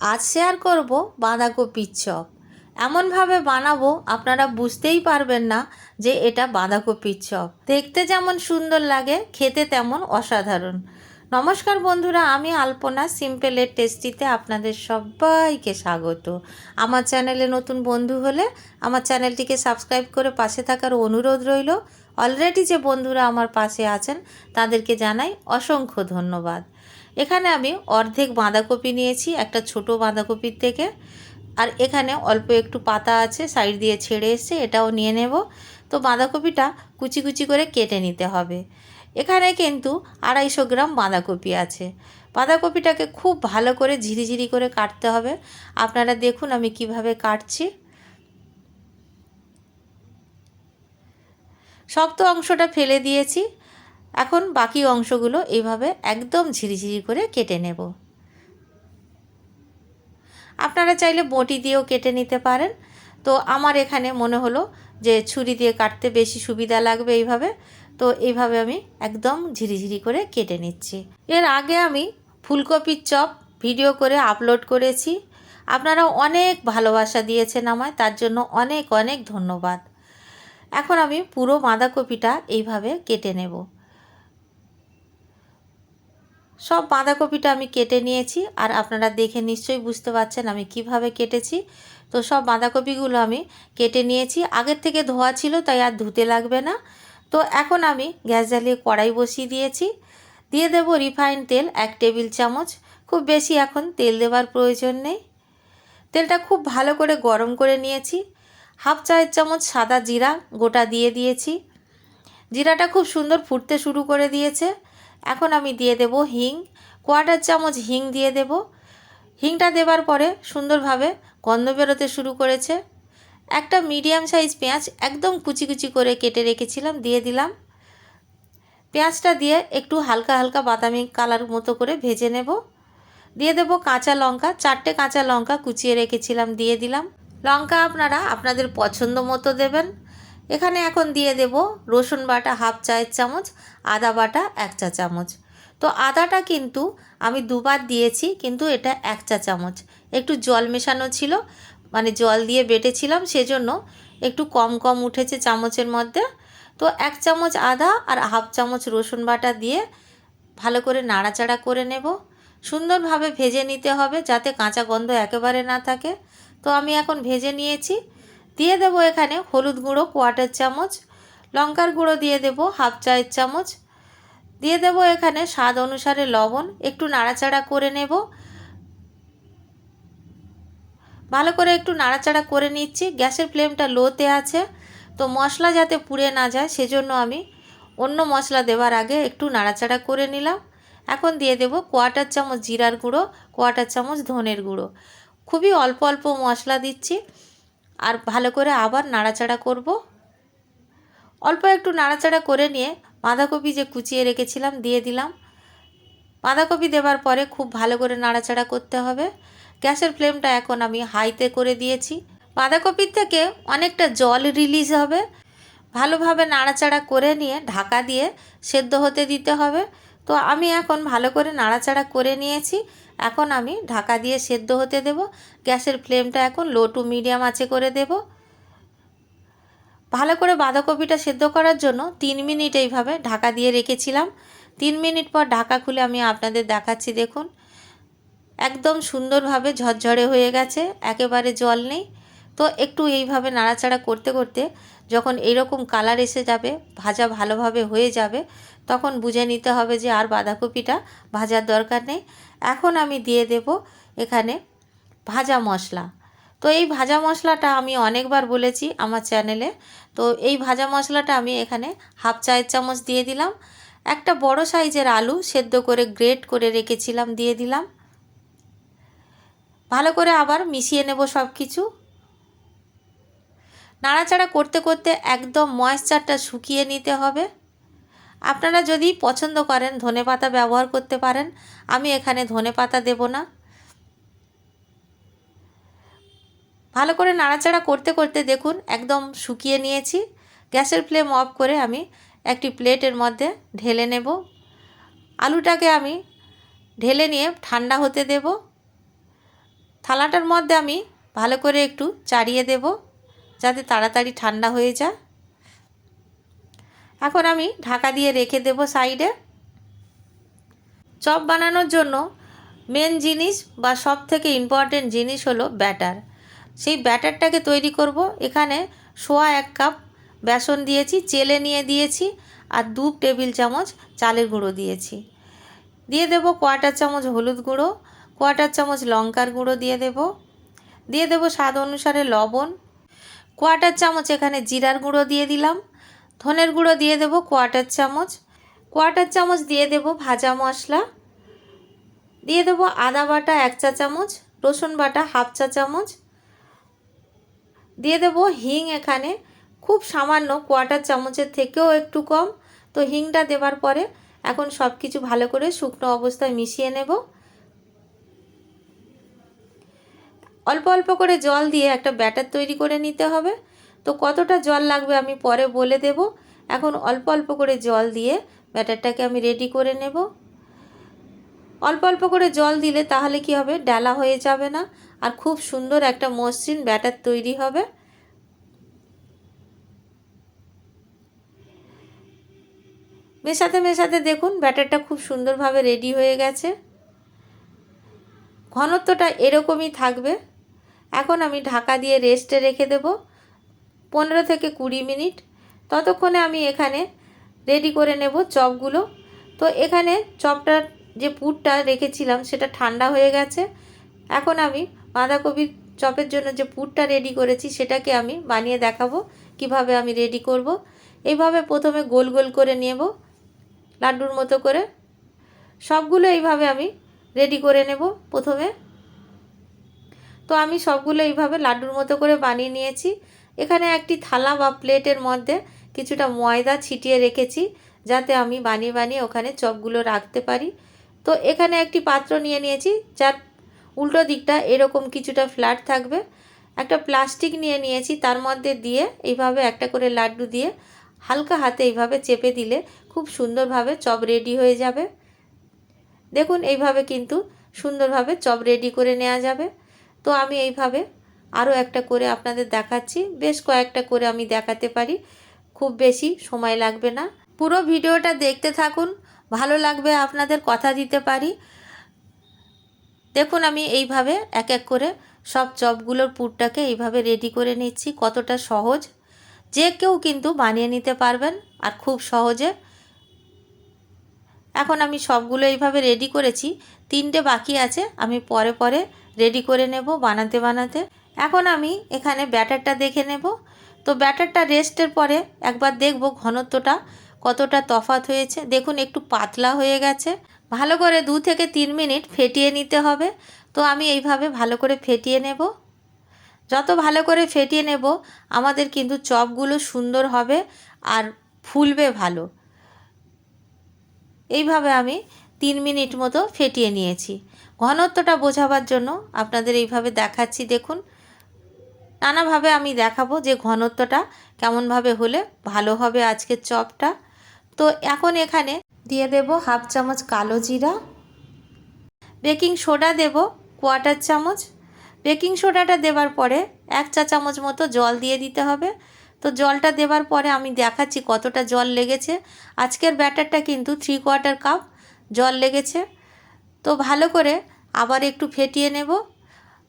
আজ শেয়ার করব বাঁধাকপির চপ। এমনভাবে বানাবো আপনারা বুঝতেই পারবেন না যে এটা বাঁধাকপির চপ। দেখতে যেমন সুন্দর লাগে, খেতে তেমন অসাধারণ। নমস্কার বন্ধুরা, আমি আলপনা। সিম্পলের টেস্টিতে আপনাদের সবাইকে স্বাগত। আমার চ্যানেলে নতুন বন্ধু হলে আমার চ্যানেলটিকে সাবস্ক্রাইব করে পাশে থাকার অনুরোধ রইল। অলরেডি যে বন্ধুরা আমার পাশে আছেন, তাদেরকে জানাই অসংখ্য ধন্যবাদ। এখানে আমি অর্ধেক বাঁধাকপি নিয়েছি, একটা ছোট বাঁধাকপির থেকে। আর এখানে অল্প একটু পাতা আছে, সাইড দিয়ে ছেড়ে এসে এটাও নিয়ে নেব। তো বাঁধাকপিটা কুচি কুচি করে কেটে নিতে হবে। এখানে কিন্তু আড়াইশো গ্রাম বাঁধাকপি আছে। বাঁধাকপিটাকে খুব ভালো করে ঝিরিঝিরি করে কাটতে হবে। আপনারা দেখুন আমি কীভাবে কাটছি। শক্ত অংশটা ফেলে দিয়েছি। এখন বাকি অংশগুলো এইভাবে একদম ঝিরিঝিরি করে কেটে নেব। আপনারা চাইলে বটি দিয়েও কেটে নিতে পারেন। তো আমার এখানে মনে হলো যে ছুরি দিয়ে কাটতে বেশি সুবিধা লাগবে এইভাবে। তো এইভাবে আমি একদম ঝিরিঝিরি করে কেটে নিচ্ছি। এর আগে আমি ফুলকপির চপ ভিডিও করে আপলোড করেছি। আপনারা অনেক ভালোবাসা দিয়েছেন আমায়, তার জন্য অনেক অনেক ধন্যবাদ। এখন আমি পুরো বাঁধাকপিটা এইভাবে কেটে নেব। সব বাঁধাকপিটা আমি কেটে নিয়েছি আর আপনারা দেখে নিশ্চয়ই বুঝতে পারছেন আমি কীভাবে কেটেছি। তো সব বাঁধাকপিগুলো আমি কেটে নিয়েছি। আগের থেকে ধোয়া ছিল, তাই আর ধুতে লাগবে না। তো এখন আমি গ্যাস জ্বালিয়ে কড়াই বসিয়ে দিয়েছি। দিয়ে দেব রিফাইন তেল, এক টেবিল চামচ। খুব বেশি এখন তেল দেওয়ার প্রয়োজন নেই। তেলটা খুব ভালো করে গরম করে নিয়েছি। হাফ চায়ের চামচ সাদা জিরা, গোটা দিয়ে দিয়েছি। জিরাটা খুব সুন্দর ফুটতে শুরু করে দিয়েছে। এখন আমি দিয়ে দেব হিং। কোয়াটার চামচ হিং দিয়ে দেব। হিংটা দেবার পরে সুন্দরভাবে গন্ধ বেরোতে শুরু করেছে। একটা মিডিয়াম সাইজ পেঁয়াজ একদম কুচি কুচি করে কেটে রেখেছিলাম, দিয়ে দিলাম। পেঁয়াজটা দিয়ে একটু হালকা হালকা বাদামি কালার মতো করে ভেজে নেব। দিয়ে দেব কাঁচা লঙ্কা, চারটে কাঁচা লঙ্কা কুচিয়ে রেখেছিলাম, দিয়ে দিলাম। লঙ্কা আপনারা আপনাদের পছন্দ মতো দেবেন। এখানে এখন দিয়ে দেব রসুন বাটা হাফ চায়ের চামচ, আদা বাটা এক চা চামচ। তো আদাটা কিন্তু আমি দুবার দিয়েছি, কিন্তু এটা এক চা চামচ। একটু জল মেশানো ছিল মানে জল দিয়ে বেটেছিলাম, সেজন্য একটু কম কম উঠেছে চামচের মধ্যে। তো এক চামচ আদা আর হাফ চামচ রসুন বাটা দিয়ে ভালো করে নাড়াচাড়া করে নেব। সুন্দরভাবে ভেজে নিতে হবে যাতে কাঁচা গন্ধ একেবারে না থাকে। তো আমি এখন ভেজে নিয়েছি। দিয়ে দেব এখানে হলুদ গুঁড়ো কোয়াটার চামচ, লঙ্কার গুঁড়ো দিয়ে দেব হাফ চায়ের চামচ। দিয়ে দেব এখানে স্বাদ অনুসারে লবণ, একটু নাড়াচাড়া করে নেব। ভালো করে একটু নাড়াচাড়া করে নিচ্ছি, গ্যাসের ফ্লেমটা লোতে আছে, তো মশলা যাতে পুড়ে না যায় সেজন্য আমি অন্য মশলা দেওয়ার আগে একটু নাড়াচাড়া করে নিলাম। এখন দিয়ে দেব কোয়াটার চামচ জিরার গুঁড়ো কোয়াটার চামচ ধনের গুঁড়ো। খুবই অল্প অল্প মশলা দিচ্ছি। আর ভালো করে আবার নাড়াচাড়া করব। অল্প একটু নাড়াচাড়া করে নিয়ে বাঁধাকপি যে কুচিয়ে রেখেছিলাম দিয়ে দিলাম। বাঁধাকপি দেওয়ার পরে খুব ভালো করে নাড়াচাড়া করতে হবে। গ্যাসের ফ্লেমটা এখন আমি হাইতে করে দিয়েছি। বাঁধাকপির থেকে অনেকটা জল রিলিজ হবে। ভালোভাবে নাড়াচাড়া করে নিয়ে ঢাকা দিয়ে সেদ্ধ হতে দিতে হবে। তো আমি এখন ভালো করে নাড়াচাড়া করে নিয়েছি। এখন আমি ঢাকা দিয়ে সেদ্ধ হতে দেব। গ্যাসের ফ্লেমটা এখন লো টু মিডিয়াম আছে করে দেব। ভালো করে বাঁধাকপিটা সেদ্ধ করার জন্য তিন মিনিট এইভাবে ঢাকা দিয়ে রেখেছিলাম। তিন মিনিট পর ঢাকা খুলে আমি আপনাদের দেখাচ্ছি, দেখুন। একদম সুন্দরভাবে ঝরঝরে হয়ে গেছে, একেবারে জল নেই। তো একটু এইভাবে নাড়াচাড়া করতে করতে যখন এইরকম কালার এসে যাবে, ভাজা ভালোভাবে হয়ে যাবে, তখন বুঝে নিতে হবে যে আর বাঁধাকপিটা ভাজার দরকার নেই। এখন আমি দিয়ে দেব এখানে ভাজা মশলা। তো এই ভাজা মশলাটা আমি অনেকবার বলেছি আমার চ্যানেলে। তো এই ভাজা মশলাটা আমি এখানে হাফ চায়ের চামচ দিয়ে দিলাম। একটা বড় সাইজের আলু সেদ্ধ করে গ্রেট করে রেখেছিলাম, দিয়ে দিলাম। ভালো করে আবার মিশিয়ে নেব সব কিছু নাড়াচাড়া করতে করতে একদম ময়েশ্চারটা শুকিয়ে নিতে হবে। আপনারা যদি পছন্দ করেন, ধনে পাতা ব্যবহার করতে পারেন। আমি এখানে ধনে পাতা দেব না। ভালো করে নাড়াচাড়া করতে করতে দেখুন, একদম শুকিয়ে নিয়েছি। গ্যাসের ফ্লেম অফ করে আমি একটি প্লেটের মধ্যে ঢেলে নেব। আলুটাকে আমি ঢেলে নিয়ে ঠান্ডা হতে দেব। থালাটার মধ্যে আমি ভালো করে একটু চাড়িয়ে দেব। যাতে তাড়াতাড়ি ঠান্ডা হয়ে যায়। এখন আমি ঢাকা দিয়ে রেখে দেব সাইডে। চপ বানানোর জন্য মেন জিনিস বা সব থেকে ইম্পর্টেন্ট জিনিস হলো ব্যাটার। সেই ব্যাটারটাকে তৈরি করব। এখানে সোয়া এক কাপ বেসন দিয়েছি, চেলে নিয়ে দিয়েছি আর দু টেবিল চামচ চালের গুঁড়ো দিয়েছি। দিয়ে দেব কোয়াটার চামচ হলুদ গুঁড়ো কোয়াটার চামচ লঙ্কার গুঁড়ো দিয়ে দেব। দিয়ে দেব স্বাদ অনুসারে লবণ কোয়াটার চামচ এখানে জিরার গুঁড়ো দিয়ে দিলাম। ধনের গুঁড়ো দিয়ে দেব কোয়াটার চামচ। কোয়াটার চামচ দিয়ে দেব ভাজা মশলা। দিয়ে দেবো আদা বাটা এক চা চামচ, রসুন বাটা হাফ চা চামচ। দিয়ে দেবো হিং এখানে। খুব সামান্য কোয়াটার চামচের থেকেও একটু কম। তো হিংটা দেবার পরে এখন সব কিছু ভালো করে শুকনো অবস্থায় মিশিয়ে নেব। অল্প অল্প করে জল দিয়ে একটা ব্যাটার তৈরি করে নিতে হবে। তো কতটা জল লাগবে আমি পরে বলে দেব। এখন অল্প অল্প করে জল দিয়ে ব্যাটারটাকে আমি রেডি করে নেব। অল্প অল্প করে জল দিলে তাহলে কি হবে? ডালা হয়ে যাবে না। আর খুব সুন্দর একটা মসৃণ ব্যাটার তৈরি হবে। মেশাতে মেশাতে দেখুন ব্যাটারটা খুব সুন্দরভাবে রেডি হয়ে গেছে। ঘনত্বটা এরকমই থাকবে। এখন আমি ঢাকা দিয়ে রেস্টে রেখে দেব পনেরো থেকে কুড়ি মিনিট। ততক্ষণে আমি এখানে রেডি করে নেব চপগুলো। তো এখানে চপটার যে পুরটা রেখেছিলাম সেটা ঠান্ডা হয়ে গেছে। এখন আমি বাঁধাকপির চপের জন্য যে পুরটা রেডি করেছি সেটাকে আমি বানিয়ে দেখাবো কীভাবে আমি রেডি করব। এইভাবে প্রথমে গোল গোল করে নেব, লাড্ডুর মতো করে। সবগুলো এইভাবে আমি রেডি করে নেব প্রথমে। তো আমি সবগুলো এইভাবে লাড্ডুর মতো করে বানিয়ে নিয়েছি। এখানে একটি থালা বা প্লেটের মধ্যে কিছুটা ময়দা ছিটিয়ে রেখেছি যাতে আমি বানিয়ে বানিয়ে ওখানে চপগুলো রাখতে পারি। তো এখানে একটি পাত্র নিয়ে নিয়েছি যার উল্টো দিকটা এরকম কিছুটা ফ্ল্যাট থাকবে। একটা প্লাস্টিক নিয়ে নিয়েছি তার মধ্যে দিয়ে এইভাবে একটা করে লাড্ডু দিয়ে হালকা হাতে এইভাবে চেপে দিলে খুব সুন্দরভাবে চপ রেডি হয়ে যাবে। দেখুন এইভাবে কিন্তু সুন্দরভাবে চপ রেডি করে নেওয়া যাবে। তো আমি এইভাবে আরও একটা করে আপনাদের দেখাচ্ছি। বেশ কয়েকটা করে আমি দেখাতে পারি। খুব বেশি সময় লাগবে না। পুরো ভিডিওটা দেখতে থাকুন। ভালো লাগবে আপনাদের কথা দিতে পারি। দেখুন, আমি এইভাবে এক এক করে সব চপগুলোর পুরটাকে এইভাবে রেডি করে নিচ্ছি। কতটা সহজ। যে কেউ কিন্তু বানিয়ে নিতে পারবেন আর খুব সহজে। এখন আমি সবগুলো এইভাবে রেডি করেছি। তিনটে বাকি আছে। আমি পরে পরে রেডি করে নেব, বানাতে বানাতে। এখন আমি এখানে ব্যাটারটা দেখে নেব। তো ব্যাটারটা রেস্টের পরে একবার দেখব ঘনত্বটা কতটা তফাত হয়েছে। দেখুন, একটু পাতলা হয়ে গেছে। ভালো করে দু থেকে তিন মিনিট ফেটিয়ে নিতে হবে। তো আমি এইভাবে ভালো করে ফেটিয়ে নেব। যত ভালো করে ফেটিয়ে নেব, আমাদের কিন্তু চপগুলো সুন্দর হবে আর ফুলবে ভালো। এইভাবে আমি তিন মিনিট মতো ফেটিয়ে নিয়েছি। ঘনত্বটা বোঝাবার জন্য আপনাদের এইভাবে দেখাচ্ছি, দেখুন। নানাভাবে আমি দেখাবো যে ঘনত্বটা কেমনভাবে হলে ভালো হবে আজকের চপটা। তো এখন এখানে দিয়ে দেব হাফ চামচ কালো জিরা। বেকিং সোডা দেব কোয়াটার চামচ। বেকিং সোডাটা দেওয়ার পরে এক চা চামচ মতো জল দিয়ে দিতে হবে। তো জলটা দেওয়ার পরে আমি দেখাচ্ছি কতটা জল লেগেছে। আজকের ব্যাটারটা কিন্তু থ্রি কোয়ার্টার কাপ জল লেগেছে। তো ভালো করে আবার একটু ফেটিয়ে নেব।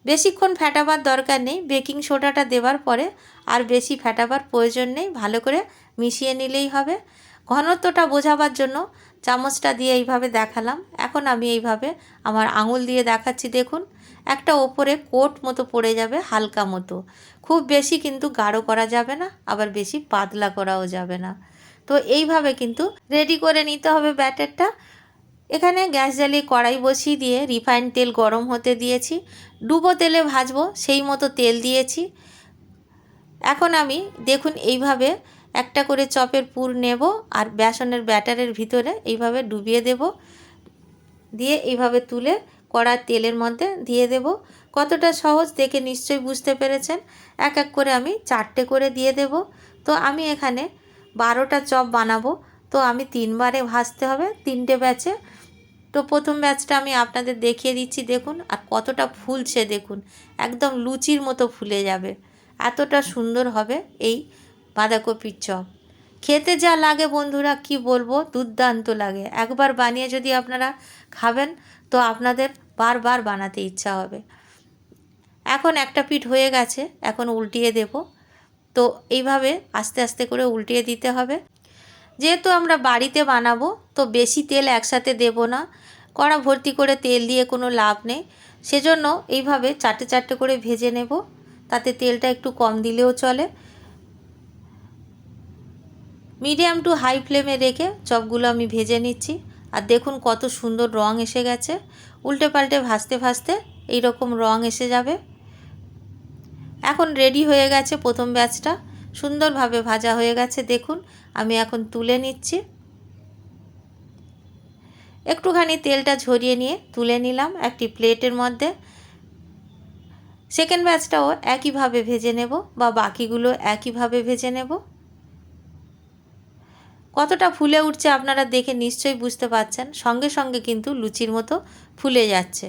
বেশিক্ষণ ফ্যাটাবার দরকার নেই। বেকিং সোডাটা দেওয়ার পরে আর বেশি ফ্যাটাবার প্রয়োজন নেই। ভালো করে মিশিয়ে নিলেই হবে। ঘনত্বটা বোঝাবার জন্য চামচটা দিয়ে এইভাবে দেখালাম। এখন আমি এইভাবে আমার আঙুল দিয়ে দেখাচ্ছি, দেখুন। একটা ওপরে কোট মতো পড়ে যাবে, হালকা মতো। খুব বেশি কিন্তু গাঢ় করা যাবে না, আবার বেশি পাতলা করাও যাবে না। তো এইভাবে কিন্তু রেডি করে নিতে হবে ব্যাটারটা। এখানে গ্যাস জ্বালিয়ে কড়াই বসিয়ে দিয়ে রিফাইন তেল গরম হতে দিয়েছি। ডুবো তেলে ভাজবো, সেই মতো তেল দিয়েছি। এখন আমি দেখুন এইভাবে একটা করে চপের পুর নেব আর বেসনের ব্যাটারের ভিতরে এইভাবে ডুবিয়ে দেব। দিয়ে এইভাবে তুলে কড়ার তেলের মধ্যে দিয়ে দেব। কতটা সহজ দেখে নিশ্চয়ই বুঝতে পেরেছেন। এক এক করে আমি চারটে করে দিয়ে দেব। তো আমি এখানে বারোটা চপ বানাবো। তো আমি তিনবারে ভাজতে হবে, তিনটে ব্যাচে। তো প্রথম ব্যাচটা আমি আপনাদের দেখিয়ে দিচ্ছি, দেখুন, আর কতটা ফুলছে, দেখুন, একদম লুচির মতো ফুলে যাবে। এতটা সুন্দর হবে এই বাঁধাকপির চপ। খেতে যা লাগে বন্ধুরা, কি বলব, দুর্দান্ত লাগে। একবার বানিয়ে যদি আপনারা খাবেন, তো আপনাদের বারবার বানাতে ইচ্ছা হবে। এখন একটা পিঠ হয়ে গেছে, এখন উল্টিয়ে দেব। তো এইভাবে আস্তে আস্তে করে উল্টিয়ে দিতে হবে। যেহেতু আমরা বাড়িতে বানাবো, তো বেশি তেল একসাথে দেব না। কড়া ভর্তি করে তেল দিয়ে কোনো লাভ নেই। সেজন্য এইভাবে চারটে চারটে করে ভেজে নেব। তাতে তেলটা একটু কম দিলেও চলে। মিডিয়াম টু হাই ফ্লেমে রেখে চপগুলো আমি ভেজে নিচ্ছি। আর দেখুন কত সুন্দর রং এসে গেছে। উল্টে পাল্টে ভাজতে ভাজতে এইরকম রং এসে যাবে। এখন রেডি হয়ে গেছে প্রথম ব্যাচটা। সুন্দরভাবে ভাজা হয়ে গেছে, দেখুন। আমি এখন তুলে নিচ্ছি। একটুখানি তেলটা ঝরিয়ে নিয়ে তুলে নিলাম একটি প্লেটের মধ্যে। সেকেন্ড ব্যাচটাও একইভাবে ভেজে নেব বা বাকিগুলো একইভাবে ভেজে নেব। কতটা ফুলে উঠছে আপনারা দেখে নিশ্চয়ই বুঝতে পারছেন, সঙ্গে সঙ্গে কিন্তু লুচির মতো ফুলে যাচ্ছে।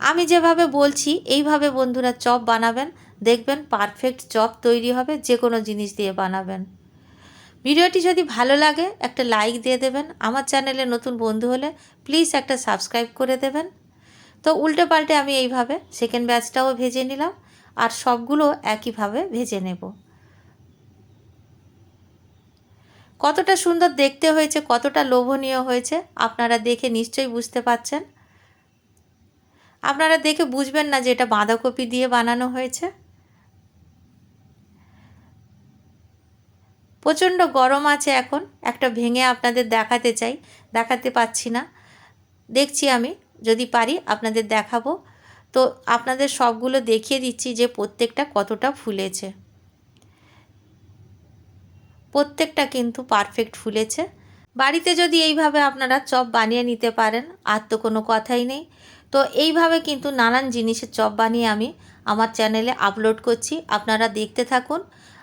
আমি যেভাবে বলছি, এইভাবে বন্ধুরা চপ বানাবেন দেখবেন পারফেক্ট চপ তৈরি হবে যে কোনো জিনিস দিয়ে বানাবেন। ভিডিওটি যদি ভালো লাগে, একটা লাইক দিয়ে দেবেন। আমার চ্যানেলে নতুন বন্ধু হলে প্লিজ একটা সাবস্ক্রাইব করে দেবেন। তো উল্টে পাল্টে আমি এইভাবে সেকেন্ড ব্যাচটাও ভেজে নিলাম আর সবগুলো একইভাবে ভেজে নেব। কতটা সুন্দর দেখতে হয়েছে, কতটা লোভনীয় হয়েছে, আপনারা দেখে নিশ্চয়ই বুঝতে পাচ্ছেন। আপনারা দেখে বুঝবেন না যে এটা বাঁধাকপি দিয়ে বানানো হয়েছে। প্রচণ্ড গরম আছে এখন। একটা ভেঙে আপনাদের দেখাতে চাই। দেখাতে পাচ্ছি না। দেখছি আমি, যদি পারি আপনাদের দেখাবো। তো আপনাদের সবগুলো দেখিয়ে দিচ্ছি যে প্রত্যেকটা কতটা ফুলেছে। প্রত্যেকটা কিন্তু পারফেক্ট ফুলেছে। বাড়িতে যদি এইভাবে আপনারা চপ বানিয়ে নিতে পারেন, আর তো কোনো কথাই নেই। তো এইভাবে কিন্তু নানান জিনিসের চপ বানিয়ে আমি আমার চ্যানেলে আপলোড করছি। আপনারা দেখতে থাকুন।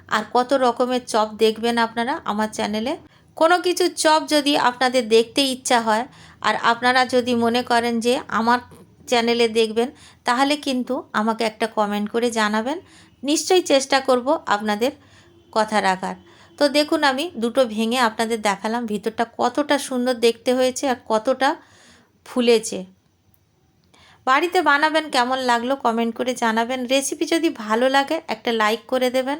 আর কত রকমের চপ দেখবেন আপনারা আমার চ্যানেলে? কোনো কিছু চপ যদি আপনাদের দেখতে ইচ্ছা হয়, আর আপনারা যদি মনে করেন যে আমার চ্যানেলে দেখবেন, তাহলে কিন্তু আমাকে একটা কমেন্ট করে জানাবেন। নিশ্চয়ই চেষ্টা করব আপনাদের কথা রাখার। তো দেখুন আমি দুটো ভেঙে আপনাদের দেখালাম, ভিতরটা কতটা সুন্দর দেখতে হয়েছে আর কতটা ফুলেছে। বাড়িতে বানাবেন কেমন লাগল কমেন্ট করে জানাবেন। রেসিপি যদি ভালো লাগে একটা লাইক করে দেবেন